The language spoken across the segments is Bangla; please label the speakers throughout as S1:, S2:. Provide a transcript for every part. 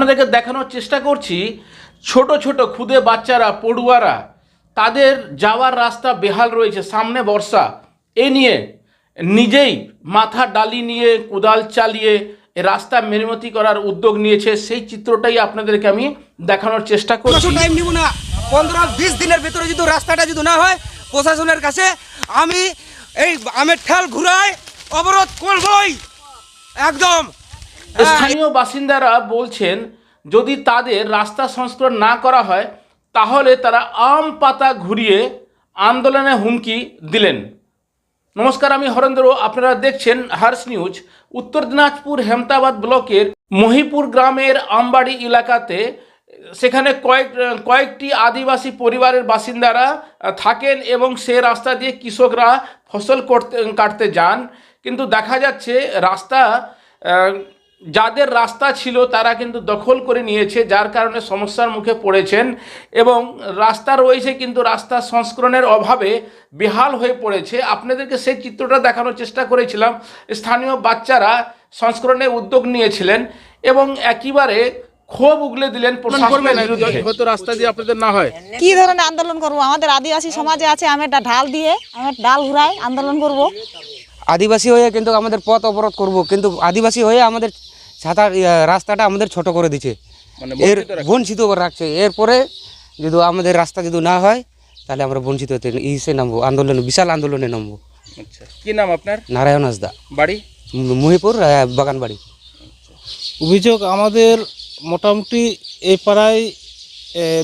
S1: আপনাদেরকে দেখানোর চেষ্টা করছি, ছোট ছোট খুদে বাচ্চারা, পড়ুয়ারা, তাদের যাওয়ার রাস্তা বেহাল রয়েছে, সামনে বর্ষা। এ নিয়ে নিজেই মাথা ডালি নিয়ে, কোদাল চালিয়ে রাস্তা মেরামতি করার উদ্যোগ নিয়েছে, সেই চিত্রটাই আপনাদেরকে আমি দেখানোর চেষ্টা করছি।
S2: টাইম নিব না। পনেরো, বিশ দিনের ভিতরে যদি রাস্তাটা যদি না হয়, প্রশাসনের কাছে আমি এই আমের ঠেল ঘুরাই, অবরোধ করবই। একদম।
S1: স্থানীয় বাসিন্দারা বলছেন, যদি তাদের রাস্তা সংস্কার না করা হয়, তাহলে তারা আম পাতা ঘুরিয়ে আন্দোলনে হুমকি দিলেন। নমস্কার, আমি হরেন্দ্র। আপনারা দেখছেন হার্স নিউজ। উত্তর দিনাজপুর হেমতাবাদ ব্লকের মহিপুর গ্রামের আমবাড়ি এলাকাতে সেখানে কয়েক, কয়েকটি আদিবাসী পরিবারের বাসিন্দারা থাকেন এবং সে রাস্তা দিয়ে কৃষকরা ফসল করতে, কাটতে যান। কিন্তু দেখা যাচ্ছে রাস্তা যাদের রাস্তা ছিল তারা কিন্তু দখল করে নিয়েছে যার কারণে সমস্যার মুখে পড়েছেন এবং রাস্তা রয়েছে কিন্তু রাস্তা সংস্করণের অভাবে বেহাল হয়ে পড়েছে। আপনাদেরকে সেই চিত্রটা দেখানোর চেষ্টা করেছিলাম। স্থানীয় বাচ্চারা সংস্করণের উদ্যোগ নিয়েছিলেন এবং একেবারে ক্ষোভ উগলে দিলেন
S3: হয়তো রাস্তা দিয়ে আপনাদের না হয়।
S4: কি ধরনের আন্দোলন করব? আমাদের আদিবাসী সমাজে আছে আমি একটা ঢাল দিয়ে আমি ডাল ঘুরাই আন্দোলন করব।
S2: আদিবাসী হয়ে কিন্তু আমাদের পথ অবরোধ করব কিন্তু আদিবাসী হয়ে আমাদের ইয়া, রাস্তাটা আমাদের ছোট করে দিচ্ছে
S3: মানে
S2: এর
S3: বঞ্চিত রাখছে।
S2: করে রাখছে। এরপরে যদি আমাদের রাস্তা যদি না হয় তাহলে আমরা বঞ্চিত হতে ইসে নামবো আন্দোলনে বিশাল আন্দোলনে নামবো।
S3: আচ্ছা কি নাম আপনার?
S2: নারায়ণ হাসদা।
S3: বাড়ি?
S2: মহিপুর বাগানবাড়ি।
S5: অভিযোগ আমাদের মোটামুটি এই পাড়ায়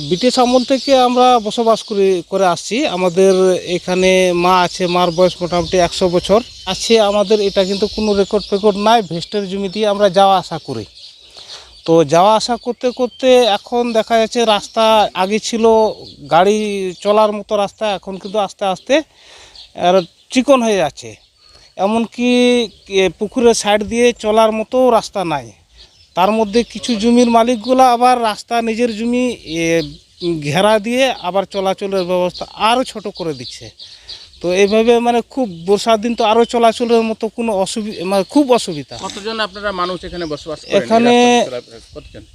S5: ব্রিটিশ আমল থেকে আমরা বসবাস করি, করে আসছি। আমাদের এখানে মা আছে, মার বয়স মোটামুটি একশো বছর। আছে, আমাদের এটা কিন্তু কোনো রেকর্ড ফেকর্ড নাই, ভেস্টের জমি দিয়ে আমরা যাওয়া আসা করি। তো যাওয়া আসা করতে করতে এখন দেখা যাচ্ছে রাস্তা আগে ছিল গাড়ি চলার মতো রাস্তা, এখন কিন্তু আস্তে আস্তে চিকন হয়ে যাচ্ছে। এমনকি পুকুরের সাইড দিয়ে চলার মতো রাস্তা নাই। তার মধ্যে কিছু জমির মালিকগুলো আবার রাস্তা নিজের জমি ঘেরা দিয়ে আবার চলাচলের ব্যবস্থা আরও ছোট করে দিচ্ছে। তো এইভাবে মানে খুব বর্ষার দিন তো আরও চলাচলের মতো কোনো অসুবিধা মানে খুব অসুবিধা।
S3: কতজন আপনারা মানুষ এখানে বসবাস
S5: এখানে-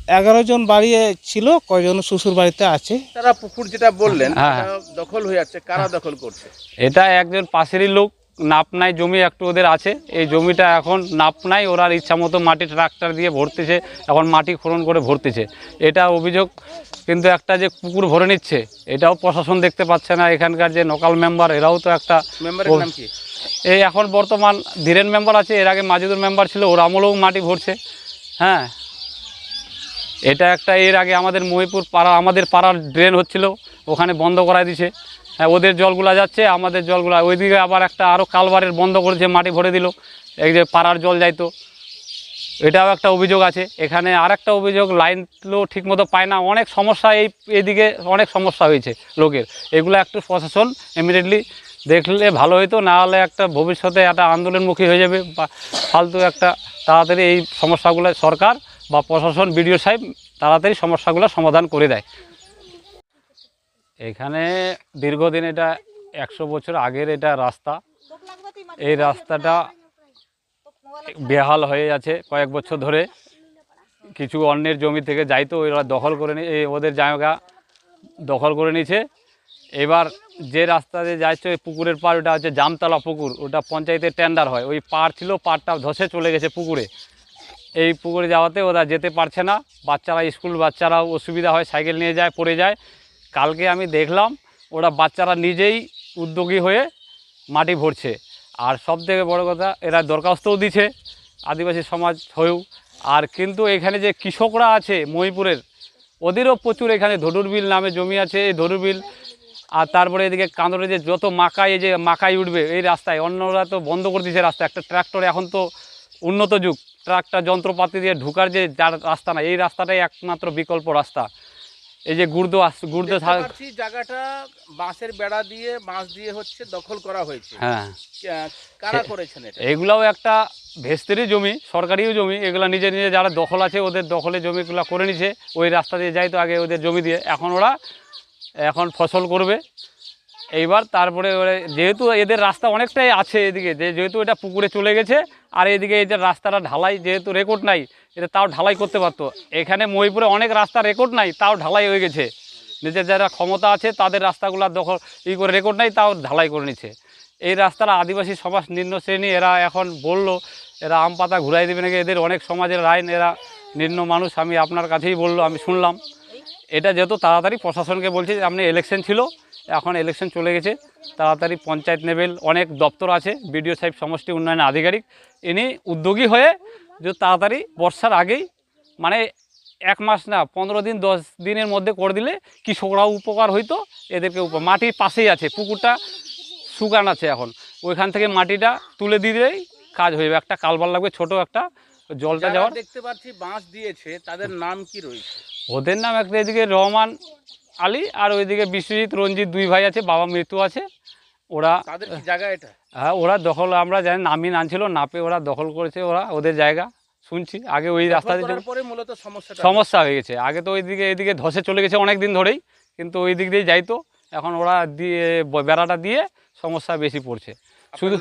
S5: এগারো জন বাড়ি ছিল কয়জন শ্বশুর বাড়িতে আছে।
S3: তারা পুকুর যেটা বললেন
S6: হ্যাঁ।
S3: দখল হয়ে যাচ্ছে। কারা দখল করছে?
S6: এটা একজন পাশেরই লোক নাপ নাই জমি একটু ওদের আছে। এই জমিটা এখন নাপ নাই ওরা ইচ্ছা মতো মাটি ট্রাক্টর দিয়ে ভরতেছে এখন মাটি খনন করে ভরতেছে। এটা অভিযোগ কিন্তু একটা যে পুকুর ভরে নিচ্ছে এটাও প্রশাসন দেখতে পাচ্ছে না। এখানকার যে লোকাল মেম্বার এরাও তো একটা এই এখন বর্তমান ধীরেন মেম্বার আছে এর আগে মাজিদুর মেম্বার ছিল ওর আমলেও মাটি ভরছে। হ্যাঁ। এটা একটা এর আগে আমাদের মহিপুর পাড়া আমাদের পাড়ার ড্রেন হচ্ছিল ওখানে বন্ধ করাই দিছে। হ্যাঁ ওদের জলগুলা যাচ্ছে, আমাদের জলগুলা। ওইদিকে আবার একটা আরও কালবারের বন্ধ করেছে মাটি ভরে দিল, এই যে পাড়ার জল যাইতো। এটাও একটা অভিযোগ আছে। এখানে আর একটা অভিযোগ লাইনগুলো ঠিকমতো পায় না। অনেক সমস্যা এই এদিকে অনেক সমস্যা হয়েছে লোকের। এগুলো একটু প্রশাসন ইমিডিয়েটলি দেখলে ভালো হতো না হলে একটা ভবিষ্যতে একটা আন্দোলনমুখী হয়ে যাবে বা ফালতু একটা তাড়াতাড়ি এই সমস্যাগুলো সরকার বা প্রশাসন, বিডিও সাহেব তাড়াতাড়ি সমস্যাগুলো সমাধান করে দেয়। এখানে দীর্ঘদিন এটা একশো বছর আগের এটা রাস্তা। এই রাস্তাটা বেহাল হয়ে আছে কয়েক বছর ধরে। কিছু অন্যের জমি থেকে যাইতো ওরা দখল করে নিয়ে ওদের জায়গা দখল করে নিয়েছে। এবার যে রাস্তা দিয়ে যাচ্ছে ওই পুকুরের পাড়, ওটা হচ্ছে জামতলা পুকুর। ওটা পঞ্চায়েতের টেন্ডার হয়। ওই পাড় ছিল, পাড়টা ধসে চলে গেছে পুকুরে। এই পুকুরে যাওয়াতে ওরা যেতে পারছে না। বাচ্চারা, স্কুল বাচ্চারাও অসুবিধা হয়, সাইকেল নিয়ে যায়, পড়ে যায়। কালকে আমি দেখলাম ওরা বাচ্চারা নিজেই উদ্যোগী হয়ে মাটি ভরছে। আর সব থেকে বড় কথা, এরা দরখাস্তও দিছে আদিবাসী সমাজ হয়েও। আর কিন্তু এখানে যে কৃষকরা আছে মহিপুরের, ওদেরও প্রচুর এখানে ধরুরবিল নামে জমি আছে, এই ধরুরবিল আর তারপরে এদিকে কান্দরে যে যত মাকাই যে মাকাই উঠবে এই রাস্তায়, অন্যরা তো বন্ধ করে দিয়েছে রাস্তা। একটা ট্র্যাক্টর এখন তো উন্নত যুগ, ট্রাক্টর, যন্ত্রপাতি দিয়ে ঢুকার যে যার রাস্তা না, এই রাস্তাটাই একমাত্র বিকল্প রাস্তা। এই যে গুর্দ গুর্দ
S3: জায়গাটা বাঁশের বেড়া দিয়ে বাঁশ দিয়ে হচ্ছে দখল করা হয়েছে।
S6: হ্যাঁ।
S3: কারা করেছেন এটা?
S6: এগুলাও একটা ভেস্তেরই জমি সরকারিও জমি এগুলো নিজে নিজে যারা দখল আছে ওদের দখলে জমিগুলো করে নিছে ওই রাস্তা দিয়ে যাই তো আগে ওদের জমি দিয়ে। এখন ওরা এখন ফসল করবে। এইবার তারপরে যেহেতু এদের রাস্তা অনেকটাই আছে এদিকে, যে যেহেতু এটা পুকুরে চলে গেছে, আর এদিকে এই যে রাস্তাটা ঢালাই যেহেতু রেকর্ড নাই, এটা তাও ঢালাই করতে পারতো। এখানে মহিপুরে অনেক রাস্তা রেকর্ড নাই, তাও ঢালাই হয়ে গেছে। নিজের যারা ক্ষমতা আছে, তাদের রাস্তাগুলো দখল ই করে রেকর্ড নাই, তাও ঢালাই করে নিচ্ছে এই রাস্তাটা আদিবাসী সমাজ নিম্ন শ্রেণি, এরা এখন বলল, এরা আম পাতা ঘুরাই দেবে নাকি? এদের অনেক সমাজের আইন এরা নিম্ন মানুষ, আমি আপনার কাছেই বলল, আমি শুনলাম। এটা যেহেতু তাড়াতাড়ি প্রশাসনকে বলছি যে আপনি ইলেকশন ছিল এখন ইলেকশন চলে গেছে তাড়াতাড়ি পঞ্চায়েত লেভেল অনেক দপ্তর আছে বিডিও সাহেব সমষ্টি উন্নয়ন আধিকারিক ইনি উদ্যোগী হয়ে যে তাড়াতাড়ি বর্ষার আগেই মানে এক মাস না পনেরো দিন দশ দিনের মধ্যে করে দিলে কৃষকরাও উপকার হইতো এদেরকে উপ- মাটির পাশেই আছে পুকুরটা শুকান আছে এখন ওইখান থেকে মাটিটা তুলে দিলেই কাজ হয়ে যাবে একটা কালবার লাগবে ছোট একটা জলটা
S3: যারা
S6: যাওয়ার।
S3: দেখতে পাচ্ছি বাঁশ দিয়েছে তাদের নাম কি রয়েছে?
S6: ওদের নাম একটা এদিকে রহমান আলী আর ওইদিকে বিশ্বজিৎ রঞ্জিত দুই ভাই আছে বাবা মৃত্যু আছে। ওরা
S3: জায়গা এটা?
S6: হ্যাঁ ওরা দখল আমরা জানি নামি নামছিল নাপে ওরা দখল করেছে ওরা ওদের জায়গা শুনছি। আগে ওই রাস্তা দিয়ে
S3: মূলত
S6: সমস্যা হয়ে গেছে। আগে তো ওইদিকে এদিকে ধসে চলে গেছে অনেক দিন ধরেই কিন্তু ওই দিক দিয়ে যাইতো। এখন ওরা দিয়ে বেড়াটা দিয়ে সমস্যা বেশি পড়ছে। শুধু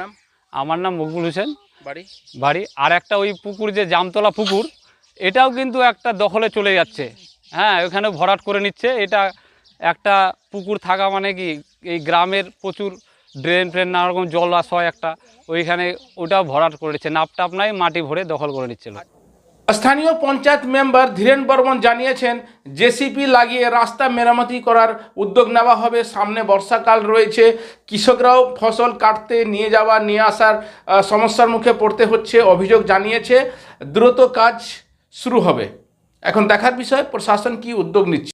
S6: আমার নাম মকবুল হোসেন।
S3: বাড়ি?
S6: বাড়ি। আর একটা ওই পুকুর যে জামতলা পুকুর এটাও কিন্তু একটা দখলে চলে যাচ্ছে। হ্যাঁ ওখানে ভরাট করে নিচ্ছে। এটা একটা পুকুর থাকা মানে কি, এই গ্রামের প্রচুর ড্রেন ফ্রেন নানা রকম জল আস একটা, ওইখানে ওটা ভরাট করে নিচ্ছে। নাপ টাপ নাই, মাটি ভরে দখল করে নিচ্ছিল
S1: স্থানীয় পঞ্চায়েত মেম্বার ধীরেন বর্মন জানিয়েছেন, জেসিপি লাগিয়ে রাস্তা মেরামতি করার উদ্যোগ নেওয়া হবে। সামনে বর্ষাকাল রয়েছে, কৃষকরাও ফসল কাটতে নিয়ে যাওয়া, নিয়ে আসার সমস্যার মুখে পড়তে হচ্ছে, অভিযোগ জানিয়েছে। দ্রুত কাজ শুরু হবে। এখন দেখার বিষয় প্রশাসন কি উদ্যোগ নিচ্ছে?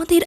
S7: আমাদের